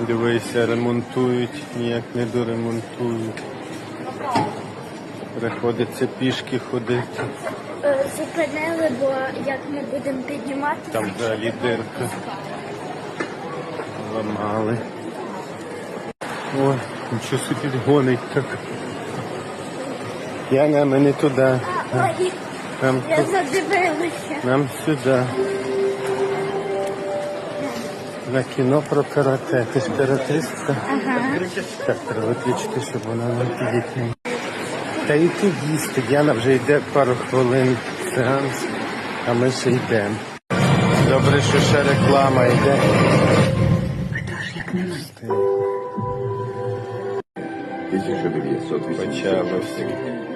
Дивися, ремонтують, ніяк не доремонтують. Приходиться пішки ходити. Е, Зупинили, бо як ми будемо піднімати, Там взагалі дирка. Ламали. Ой, нічого собі гонить так. Яна, ми не туди. Ой, Нам, я тут, задивилася. нам сюди. На кіно про карате. Ти ж каратистка? Ага. Так, треба виключити, щоб вона не підійти. Та йти їсти. Діана вже йде пару хвилин сеанс, а ми ще йдемо. Добре, що ще реклама йде. Тисяча дев'ятсот Почалося.